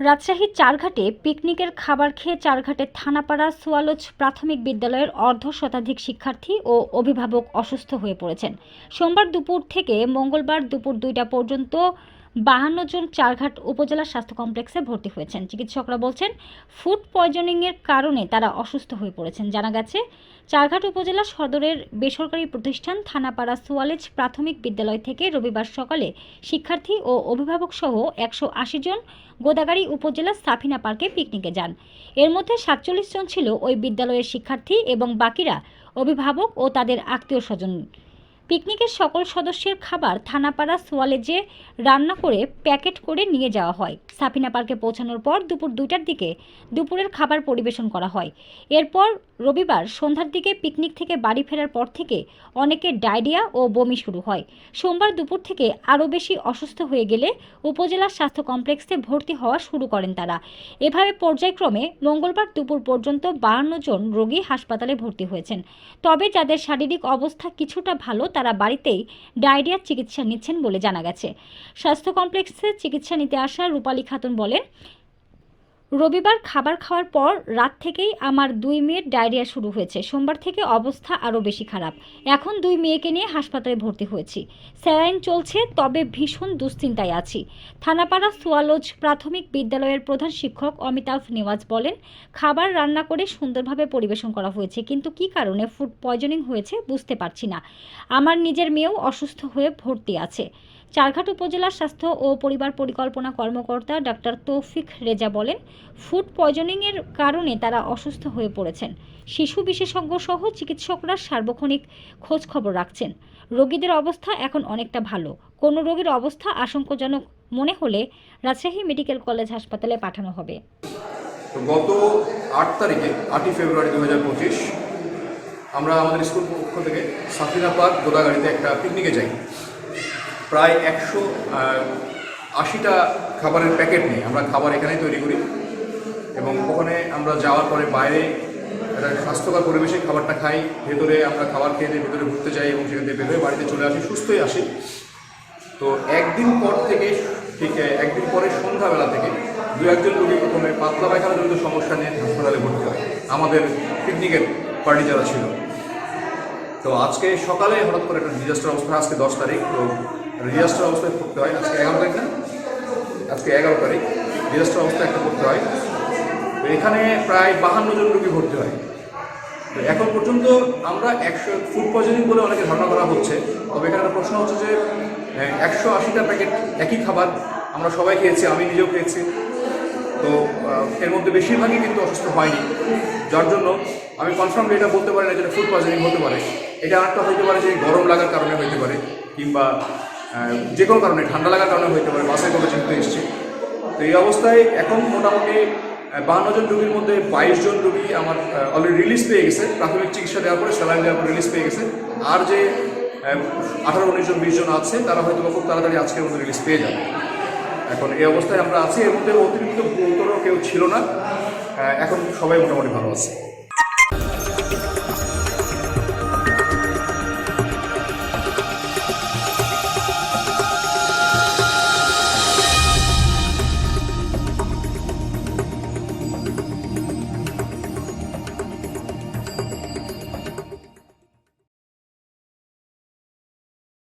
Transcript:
রাজশাহীর চারঘাটে পিকনিকের খাবার খেয়ে চারঘাটে থানাপাড়া সোয়ালোচ প্রাথমিক বিদ্যালয়ের অর্ধ শতাধিক শিক্ষার্থী ও অভিভাবক অসুস্থ হয়ে পড়েছেন। সোমবার দুপুর থেকে মঙ্গলবার দুপুর দুইটা পর্যন্ত বাহান্ন জন চারঘাট উপজেলা স্বাস্থ্য কমপ্লেক্সে ভর্তি হয়েছেন। চিকিৎসকরা বলছেন, ফুড পয়জনিংয়ের কারণে তারা অসুস্থ হয়ে পড়েছেন। জানা গেছে, চারঘাট উপজেলা সদরের বেসরকারি প্রতিষ্ঠান থানাপাড়া সোয়ালেজ প্রাথমিক বিদ্যালয় থেকে রবিবার সকালে শিক্ষার্থী ও অভিভাবক সহ একশো আশি জন গোদাগাড়ি উপজেলার সাফিনা পার্কে পিকনিকে যান। এর মধ্যে সাতচল্লিশ জন ছিল ওই বিদ্যালয়ের শিক্ষার্থী এবং বাকিরা অভিভাবক ও তাদের আত্মীয় স্বজন। পিকনিকের সকল সদস্যের খাবার থানাপাড়া সোয়ালেজে রান্না করে প্যাকেট করে নিয়ে যাওয়া হয়। সাফিনা পার্কে পৌঁছানোর পর দুপুর দুইটার দিকে দুপুরের খাবার পরিবেশন করা হয়। এরপর রবিবার সন্ধ্যার দিকে পিকনিক থেকে বাড়ি ফেরার পর থেকে অনেকের ডায়রিয়া ও বমি শুরু হয়। সোমবার দুপুর থেকে আরও বেশি অসুস্থ হয়ে গেলে উপজেলা স্বাস্থ্য কমপ্লেক্সে ভর্তি হওয়া শুরু করেন তারা। এভাবে পর্যায়ক্রমে মঙ্গলবার দুপুর পর্যন্ত বাহান্ন জন রোগী হাসপাতালে ভর্তি হয়েছেন। তবে যাদের শারীরিক অবস্থা কিছুটা ভালো তারা বাড়িতেই ডায়রিয়ার চিকিৎসা নিচ্ছেন বলে জানা গেছে। স্বাস্থ্য কমপ্লেক্সে চিকিৎসা নিতে আসা রূপালী খাতুন বলেন রবিবার খাবার খাওয়ার পর রাত থেকেই আমার দুই মেয়ের ডায়রিয়া শুরু হয়েছে। সোমবার থেকে অবস্থা আরও বেশি খারাপ। এখন দুই মেয়েকে নিয়ে হাসপাতালে ভর্তি হয়েছি। স্যালাইন চলছে, তবে ভীষণ দুশ্চিন্তায় আছি। থানাপাড়া সোয়ালোজ প্রাথমিক বিদ্যালয়ের প্রধান শিক্ষক অমিতাভ নেওয়াজ বলেন, খাবার রান্না করে সুন্দরভাবে পরিবেশন করা হয়েছে, কিন্তু কী কারণে ফুড পয়জনিং হয়েছে বুঝতে পারছি না। আমার নিজের মেয়েও অসুস্থ হয়ে ভর্তি আছে। চারঘাট উপজেলা স্বাস্থ্য ও পরিবার পরিকল্পনা কর্মকর্তা ডাক্তার তৌফিক রেজা বলেন ফুড পয়জনিংয়ের কারণে তারা অসুস্থ হয়ে পড়েছেন। শিশু বিশেষজ্ঞ সহ চিকিৎসকরা সার্বক্ষণিক খোঁজ খবর রাখছেন। রোগীদের অবস্থা এখন অনেকটা ভালো। কোনো রোগীর অবস্থা আশঙ্কাজনক মনে হলে রাজশাহী মেডিকেল কলেজ হাসপাতালে পাঠানো হবে। গত আট তারিখে, আটই ফেব্রুয়ারি দু হাজার পঁচিশ, আমরা আমাদের স্কুল পক্ষ থেকে সাফিনা পার্ক গোদাগাড়িতে একটা পিকনিকে যাই। প্রায় একশো আশিটা খাবারের প্যাকেট নিয়ে আমরা খাবার এখানেই তৈরি করি এবং ওখানে আমরা যাওয়ার পরে বাইরে একটা স্বাস্থ্যকর পরিবেশে খাবারটা খাই। ভেতরে আমরা খাবার খেয়ে ভেতরে ঘুরতে যাই এবং সেখান থেকে বেরোয় বাড়িতে চলে আসি, সুস্থই আসি। তো একদিন পর থেকে, ঠিক, একদিন পরে সন্ধ্যাবেলা থেকে দু একজন রোগী প্রথমে পাতলা পায়খানা জনিত সমস্যা নিয়ে হাসপাতালে ভর্তি হয়। আমাদের পিকনিকের পার্টি যারা ছিল। তো আজকে সকালে হঠাৎ করে একটা ডিজাস্টার অবস্থা, আজকে দশ তারিখ, তো ডিজাস্টার অবস্থায় পড়তে হয়। আজকে এগারো তারিখ না আজকে এগারো তারিখ। ডিজাস্টার অবস্থায় একটা পড়তে হয়। তো এখানে প্রায় বাহান্ন জন রোগী ভর্তি হয়। তো এখন পর্যন্ত আমরা একশো ফুড পয়জনিং বলে অনেকে ধারণা করা হচ্ছে। তবে এখানে একটা প্রশ্ন হচ্ছে যে একশো আশিটা প্যাকেট একই খাবার আমরা সবাই খেয়েছি, আমি নিজেও খেয়েছি। তো এর মধ্যে বেশিরভাগই কিন্তু অসুস্থ হয়নি। যার জন্য আমি কনফার্মলি এটা বলতে পারি না যে ফুড পয়জনিং হতে পারে। এটা আরেকটা হতে পারে যে গরম লাগার কারণে হতে পারে, কিংবা যে কোনো কারণে, ঠান্ডা লাগার কারণে হইতে পারে বাসে করে যেহেতু এসছে। তো এই অবস্থায় এখন মোটামুটি বাহান্ন জন রুগীর মধ্যে বাইশ জন রুগী আমার অলরেডি রিলিজ পেয়ে গেছে। প্রাথমিক চিকিৎসা দেওয়ার পরে স্যালাইন দেওয়ার পরে রিলিজ পেয়ে গেছে। আর যে আঠারো, উনিশ জন, বিশ জন আছে, তারা হয়তো খুব তাড়াতাড়ি আজকের মধ্যে রিলিজ পেয়ে যাবে। এখন এই অবস্থায় আমরা আছি। এর মধ্যে অতিরিক্ত গুরুতর কেউ ছিল না। এখন সবাই মোটামুটি ভালো আছে।